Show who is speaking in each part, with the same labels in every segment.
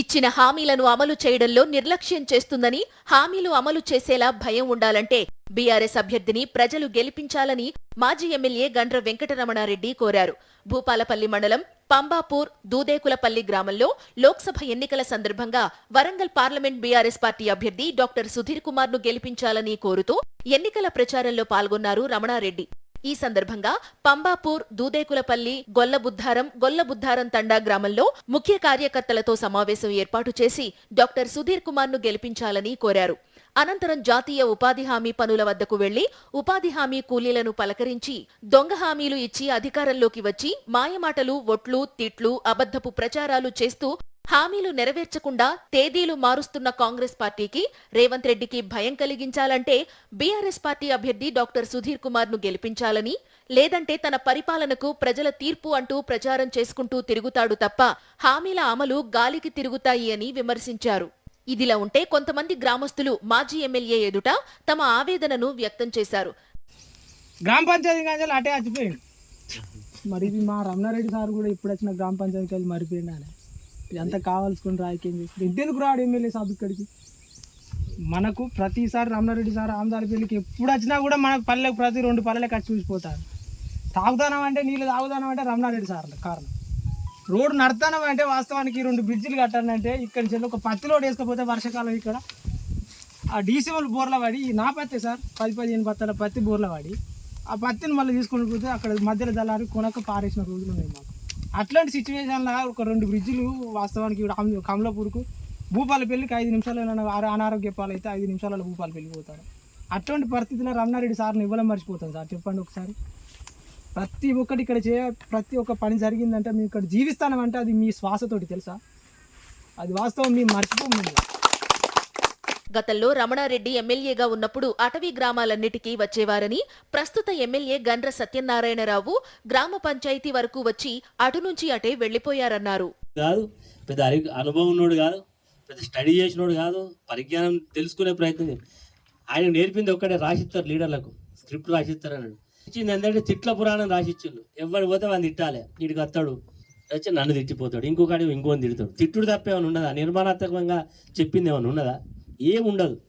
Speaker 1: ఇచ్చిన హామీలను అమలు చేయడంలో నిర్లక్ష్యం చేస్తుందని హామీలు అమలు చేసేలా భయం ఉండాలంటే బీఆర్ఎస్ అభ్యర్థిని ప్రజలు గెలిపించాలని మాజీ ఎమ్మెల్యే గండ్ర వెంకటరమణారెడ్డి కోరారు. భూపాలపల్లి మండలం పంబాపూర్ దూదేకులపల్లి గ్రామంలో లోక్సభ ఎన్నికల సందర్భంగా వరంగల్ పార్లమెంట్ బీఆర్ఎస్ పార్టీ అభ్యర్థి డాక్టర్ సుధీర్ కుమార్ను గెలిపించాలని కోరుతూ ఎన్నికల ప్రచారంలో పాల్గొన్నారు రమణారెడ్డి. ఈ సందర్భంగా పంబాపూర్ దూదేకులపల్లి గొల్లబుద్ధారం గొల్లబుద్ధారం తండా గ్రామంలో ముఖ్య కార్యకర్తలతో సమావేశం ఏర్పాటు చేసి డాక్టర్ సుధీర్ కుమార్ను గెలిపించాలని కోరారు. అనంతరం జాతీయ ఉపాధి హామీ పనుల వద్దకు వెళ్ళి ఉపాధి హామీ కూలీలను పలకరించి దొంగ హామీలు ఇచ్చి అధికారంలోకి వచ్చి మాయమాటలు ఒట్లు తిట్లు అబద్ధపు ప్రచారాలు చేస్తూ హామీలు నెరవేర్చకుండా తేదీలు మారుస్తున్న కాంగ్రెస్ పార్టీకి రేవంత్ రెడ్డికి భయం కలిగించాలంటే బీఆర్ఎస్ పార్టీ అభ్యర్థి డాక్టర్ సుధీర్ కుమార్ను గెలిపించాలని లేదంటే తన పరిపాలనకు ప్రజల తీర్పు అంటూ ప్రచారం చేసుకుంటూ తిరుగుతాడు తప్ప హామీల అమలు గాలికి తిరుగుతాయి అని విమర్శించారు. ఇదిలా ఉంటే కొంతమంది గ్రామస్తులు మాజీ ఎమ్మెల్యే ఎదుట తమ ఆవేదనను వ్యక్తం చేశారు.
Speaker 2: గ్రామ పంచాయతీ అటే మరి మా రమణారెడ్డి సార్ కూడా ఇప్పుడు వచ్చిన గ్రామ మరిపోయింది ఆయన ఇదంతా కావాల్సుకుని రాయకేం చేసి ఎందుకు రాడు ఎమ్మెల్యే సాబ్ ఇక్కడికి? మనకు ప్రతిసారి రమణారెడ్డి సార్ ఆమదాలపల్లికి ఎప్పుడు వచ్చినా కూడా మనకు పల్లెకు ప్రతి రెండు పల్లెలకు వచ్చి చూసిపోతారు. తాగుదానం అంటే నీళ్ళు తాగుదానం అంటే రమణారెడ్డి సార్ కారణం. రోడ్డు నడతానం అంటే వాస్తవానికి రెండు బ్రిడ్జిలు కట్టాలంటే ఇక్కడి నుంచి ఒక పత్తి లోడ్ వేసుకపోతే వర్షాకాలం ఇక్కడ. ఆ డీసీఎల్ బోర్ల వాడి ఈ నా పత్తి సార్ పది పదిహేను బత్తాల పత్తి బోర్ల వాడి. ఆ పత్తిని మళ్ళీ తీసుకొని పోతే అక్కడ మధ్యలో దళారి కొనక పారేసిన రోజులు ఉన్నాయి మాకు. అట్లాంటి సిచ్యువేషన్లో ఒక రెండు బ్రిడ్జిలు వాస్తవానికి ఇప్పుడు కమలాపూర్కు భూపాలపల్లికి ఐదు నిమిషాలు అనారోగ్య పాలైతే ఐదు నిమిషాలలో భూపాలపల్లి పోతారు. అటువంటి పరిస్థితిలో రమణారెడ్డి సార్ని ఇవ్వడం మర్చిపోతాను సార్. చెప్పండి ఒకసారి. ప్రతి ఒక్కటి ఇక్కడ చే ప్రతి ఒక్క పని జరిగిందంటే మేము ఇక్కడ జీవిస్తామంటే అది మీ శ్వాసతోటి తెలుసా? అది వాస్తవం మేము మర్చిపోము
Speaker 1: గతంలో రమణారెడ్డి ఎమ్మెల్యేగా ఉన్నప్పుడు అటవీ గ్రామాలన్నిటికీ వచ్చేవారని ప్రస్తుత ఎమ్మెల్యే గండ్ర సత్యనారాయణరావు గ్రామ పంచాయతీ వరకు వచ్చి అటు నుంచి అటే వెళ్ళిపోయారన్నారు
Speaker 3: కాదు పెద్ద అనుభవం ఉన్నోడు కాదు పెద్ద స్టడీ చేసినోడు కాదు పరిజ్ఞానం తెలుసుకునే ప్రయత్నం ఆయన నేర్పింది ఒక్కడే రాసిస్తారు లీడర్లకు స్క్రిప్ట్ రాసిస్తారు అన్నాడు ఇచ్చింది ఏంటంటే తిట్ల పురాణం రాసిచ్చిండు. ఎవరు పోతే వాడిని తిట్టాలి వీడికి వస్తాడు వచ్చి నన్ను తిట్టిపోతాడు ఇంకొకటి ఇంకోని తిడతాడు. తిట్టుడు తప్ప ఏమైనా ఉన్నదా? నిర్మాణాత్మకంగా చెప్పింది ఏమైనా ఉన్నదా? ఏం ఉండదు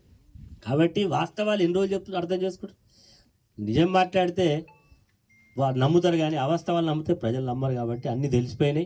Speaker 3: కాబట్టి వాస్తవాలు ఎన్ని రోజులు చెప్తున్నారు అర్థం చేసుకుంటారు నిజం మాట్లాడితే వారు నమ్ముతారు కానీ అవాస్తవాలు నమ్మితే ప్రజలు నమ్మరు కాబట్టి అన్నీ తెలిసిపోయినాయి.